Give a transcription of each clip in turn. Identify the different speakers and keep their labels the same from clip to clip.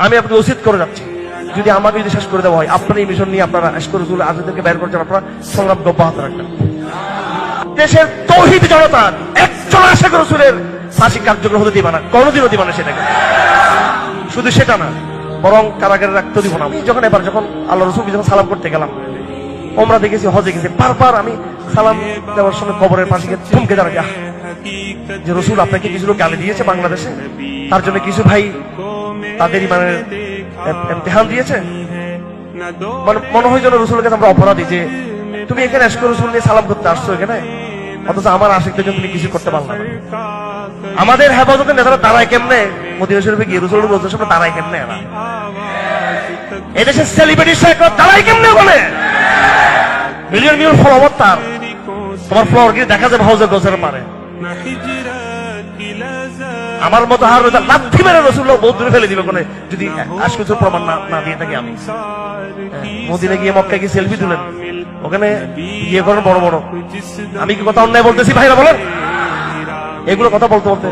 Speaker 1: আমি আপনাকে উচিত করে যাচ্ছি। যদি আমাকে যদি শেষ করে দেওয়া হয় আপনার এই মিশন নিয়ে আপনারা শেষ করে তুলে আজকে বের করছেন আপনারা সংগ্রাম অব্যাহত রাখবেন। দেশের তৌহিদ জনতা একজন আশেখ রসুলের ফাঁসি কার্যক্রম হতে দিবে না কোনোদিনও দিবে না সেটাকে। শুধু সেটা না বরং কারাগারে রাখতে দিব না। আমি যখন এবার যখন আল্লাহ রসুলকে যখন সালাম করতে গেলাম ওমরা দেখেছি হজে গেছি বারবার আমি সালাম দেওয়ার সময় কবরের পাশে গিয়ে থমকে আহ, যে রসুল আপনাকে কিছু লোক গালি দিয়েছে বাংলাদেশে তার জন্য কিছু ভাই তাদের ইমানের ইমতেহান দিয়েছে? মানে হয় যেন রসুলের কাছে আমরা অপরাধী যে তুমি এখানে এসে রসুল নিয়ে সালাম করতে আসছো এখানে? অথচ আমার আশিকদের জন্য তুমি কিছু করতে পারলাম আমাদের হেফাজতের নেতারা তারাই কেমনে? মদিনা শরীফে গিয়ে রসুল রোজের সামনে তারাই কেমনে এরা? এদেশের সেলিব্রিটি শেখরা দাঁড়ায় কেমনে বলে মিলিয়ন মিলিয়ন ফলোয়ার তার। তোমার ফ্লোর গিয়ে দেখা যাবে হাউজের গোছের পারে আমার মতো হার রোজা লাথি মেরে রসুল্লাহ বহুত দূরে ফেলে দিবে কোনে যদি আশকুচুর প্রমাণ না না দিয়ে থাকি আমি। হ্যাঁ, মদিনে গিয়ে মক্কা গিয়ে সেলফি তুলেন। ওখানে ইয়ে করেন বড় বড় আমি কি কথা অন্যায় বলতেছি ভাইরা বলেন? এগুলো কথা বলতে বলতে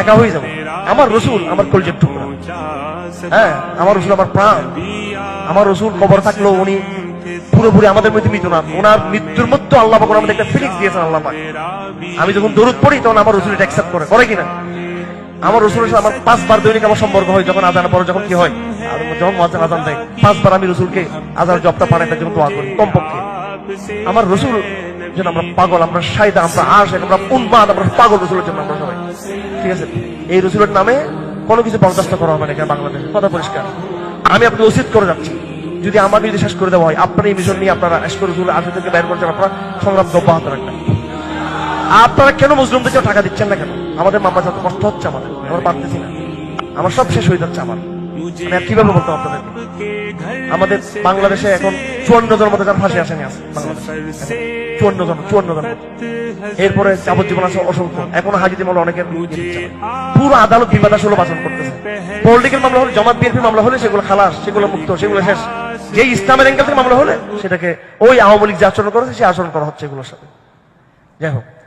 Speaker 1: একা হয়ে যাব। আমার রসুল আমার কলজের টুকরা। হ্যাঁ আমার রসুল আমার প্রাণ। আমার রসুল কবর থাকল উনি পুরোপুরি আমাদের মধ্যে মৃত্যু না ওনার মৃত্যুর মধ্যে আল্লাহ পাক আমাদের একটা ফিলিংস দিয়েছেন আল্লাহ পাক। আমি যখন দরুদ পড়ি, তখন আমার রসুল এটা অ্যাকসেপ্ট করে। করে কিনা? আমার রসুলের সাথে আমার পাঁচবার দৈনিক আমার সম্পর্ক হয়, যখন আজানের পরে যখন কি হয়? যখন আজান দেয়, পাঁচবার আমি রসুলকে আজান জবটা পাঠাই তার জন্য দোয়া করি, কমপক্ষে। আমার রসুল, যেন আমরা পাগল, আমরা সাইদা আমরা আশ আমরা উন্মাদ, আমরা পাগল রসুলের জন্য আমরা সবাই। ঠিক আছে? এই রসুলের নামে কোনো কিছু বরদাস্ত করা হবে না এখানে বাংলাদেশে। কথা পরিষ্কার। আমি আপনাকে উচিত করে যাচ্ছি। যদি আমাকে যদি শেষ করে দেওয়া হয়, আপনার এই মিশন নিয়ে আপনারা রসুল আজকে থেকে বের করছেন আপনারা সংগ্রাম অব্যাহত রাখবেন। আপনারা কেন মুসলিমদেরকে টাকা দিচ্ছেন না কেন? আমাদের মামলা যত কষ্ট হচ্ছে আমাদের, আমরা পারতেছি না। আমার সব শেষ হয়ে যাচ্ছে আমার। আমি কীভাবে বলতাম আপনাদেরকে আমাদের বাংলাদেশে এখন চুয়ান্ন জনের মধ্যে যার ফাঁসি আসেনি আছে চুয়ান্ন জন চুয়ান্ন জন এরপরে যাবজ্জীবন আছে অসংখ্য। এখন হাজিদি মামলা অনেকের। পুরো আদালত বিবাদাস হলো বাসন করতেছে। পলিটিক্যাল মামলা হলে জমাত বিএনপি মামলা হলে সেগুলো খালাস, সেগুলো মুক্ত, সেগুলো শেষ। যে ইসলামের অ্যাঙ্গেল থেকে মামলা হলে সেটাকে ওই আওয়ামী লীগ যে আচরণ করেছে সে আচরণ করা হচ্ছে এগুলোর সাথে। যাই হোক।